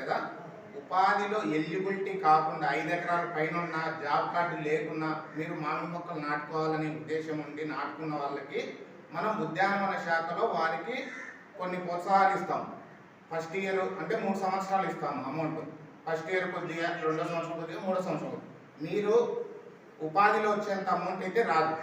కదా ఉపాధిలో ఎలిజిబిలిటీ కాకుండా ఐదు ఎకరాల పైన ఉన్న జాబ్ కార్డు లేకున్నా మీరు మామిడి మొక్కలు నాటుకోవాలనే ఉద్దేశం ఉండి నాటుకున్న వాళ్ళకి మనం ఉద్యానవన శాఖలో వారికి కొన్ని ప్రోత్సాహాలు ఇస్తాం. ఫస్ట్ ఇయర్ అంటే మూడు సంవత్సరాలు ఇస్తాము అమౌంట్ ఫస్ట్ ఇయర్ కొద్దిగా రెండో సంవత్సరం కొద్దిగా మూడో సంవత్సరం మీరు ఉపాధిలో వచ్చేంత అమౌంట్ అయితే రాదు.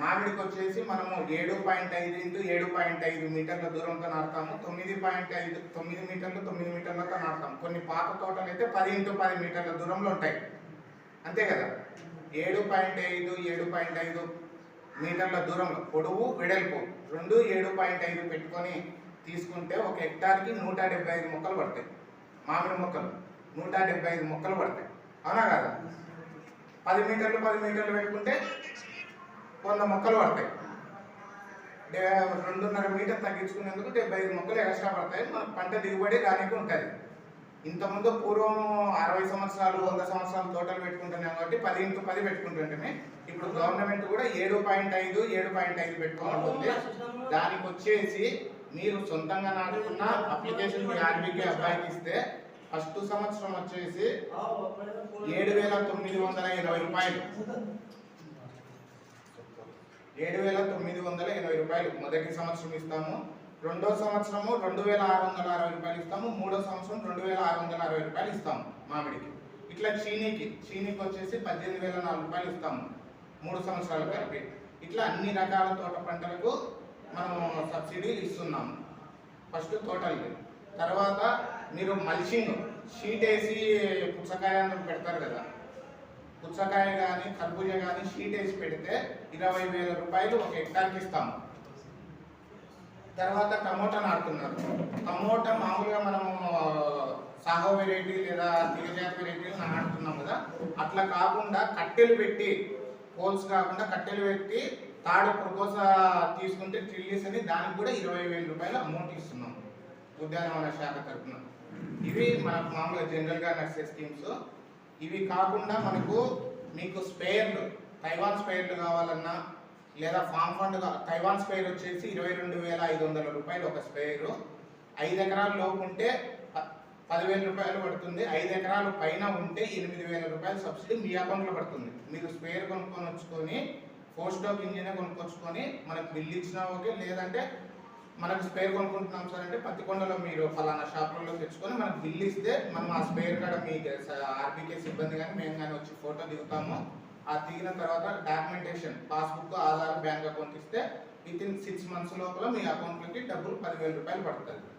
మామిడికి వచ్చేసి మనము ఏడు పాయింట్ ఐదు ఇంటూ ఏడు పాయింట్ ఐదు మీటర్ల దూరంతో నాటుతాము. తొమ్మిది పాయింట్ ఐదు తొమ్మిది మీటర్లు తొమ్మిది మీటర్లతో నాడతాము కొన్ని పాత తోటలు అయితే పది ఇంటూ పది మీటర్ల దూరంలో ఉంటాయి. అంతే కదా? ఏడు పాయింట్ ఐదు ఏడు పాయింట్ ఐదు మీటర్ల దూరంలో పొడవు వెడల్పు రెండు ఏడు పాయింట్ ఐదు పెట్టుకొని తీసుకుంటే ఒక హెక్టార్కి నూట డెబ్బై ఐదు మొక్కలు పడతాయి. మామిడి మొక్కలు నూట డెబ్బై ఐదు మొక్కలు పడతాయి. అవునా కదా? పది మీటర్లు పది మీటర్లు పెట్టుకుంటే వంద మొక్కలు పడతాయి. రెండున్నర మీటర్ తగ్గించుకునేందుకు డెబ్బై ఐదు మొక్కలు ఎక్స్ట్రా పడతాయి. మన పంట దిగుబడి రానికి ఉంటుంది. ఇంతకుముందు పూర్వం అరవై సంవత్సరాలు వంద సంవత్సరాలు తోటలు పెట్టుకుంటున్నాం కాబట్టి పది ఇంటూ పది పెట్టుకుంటుంటే ఇప్పుడు గవర్నమెంట్ కూడా ఏడు పాయింట్ ఐదు ఏడు పాయింట్ ఐదు పెట్టుకోవాలి దానికి వచ్చేసి మీరు సొంతంగా నాటుకున్న అప్లికేషన్ మీ ఆర్బీకే అబ్బాయికి ఇస్తే ఫస్ట్ సంవత్సరం వచ్చేసి ఏడు వేల తొమ్మిది వందల ఇరవై రూపాయలు. ఏడు వేల తొమ్మిది వందల ఎనభై రూపాయలు మొదటి సంవత్సరం ఇస్తాము. రెండో సంవత్సరము రెండు వేల ఆరు వందల అరవై రూపాయలు ఇస్తాము. మూడో సంవత్సరం రెండు వేల ఆరు వందల అరవై రూపాయలు ఇస్తాము మామిడికి. ఇట్లా చీనీకి చీనీకి వచ్చేసి పద్దెనిమిది వేల నాలుగు రూపాయలు ఇస్తాము మూడు సంవత్సరాలు కలిపి. ఇట్లా అన్ని రకాల తోట పంటలకు మనం సబ్సిడీ ఇస్తున్నాము. ఫస్ట్ తోటలకి తర్వాత మీరు మల్చింగ్ షీట్ వేసి పుచ్చకాయ పెడతారు కదా. పుచ్చకాయ కానీ కర్బూజ కానీ షీట్ వేసి పెడితే ఇరవై వేల రూపాయలు ఒక హెక్టార్కి ఇస్తాము తర్వాత టమోటా నాటుతున్నారు. టమోటా మామూలుగా మనము సాహో వెరైటీ లేదా తీగజాతి వెరైటీలు నాటుతున్నాం కదా. అట్లా కాకుండా కట్టెలు పెట్టి పోల్స్ కాకుండా కట్టెలు పెట్టి తాడు ప్రపోజ తీసుకుంటే ట్రిల్లీస్ అని దానికి కూడా ఇరవై వేల రూపాయలు అమౌంట్ ఇస్తున్నాం. ఉద్యానవన శాఖ తరఫున. ఇవి మనకు మామూలుగా జనరల్గా నడిచే స్కీమ్స్. ఇవి కాకుండా మనకు మీకు స్పేర్లు తైవాన్ స్పేర్లు కావాలన్నా లేదా ఫామ్ ఫండ్ తైవాన్ స్పేర్ వచ్చేసి ఇరవై రెండు వేల ఐదు వందల రూపాయలు ఒక స్పేరు. ఐదు ఎకరాల లోపు ఉంటే ప- పదివేల రూపాయలు పడుతుంది. ఐదు ఎకరాలు పైన ఉంటే ఎనిమిది వేల రూపాయలు సబ్సిడీ మీ అకౌంట్లో పడుతుంది. మీరు స్పేర్ కొనుక్కొని వచ్చుకొని ఫోర్ స్టాక్ ఇంజిన్ కొనుక్కొచ్చుకొని మనకు బిల్ ఇచ్చినా ఓకే లేదంటే మనకు స్పేర్ కొనుక్కుంటున్నాం సార్ అంటే పత్తికొండలో మీరు ఫలానా షాపులలో తెచ్చుకొని మనకు బిల్ ఇస్తే మనం ఆ స్పేర్ కాడ మీ ఆర్బీకే సిబ్బంది కానీ మేము కానీ వచ్చి ఫోటో దిగుతాము. ఆ దిగిన తర్వాత documentation passbook Aadhaar bank account ఇస్తే విత్ ఇన్ సిక్స్ మంత్స్ లోపల మీ అకౌంట్లోకి డబ్బులు పదివేల రూపాయలు పడుతుంది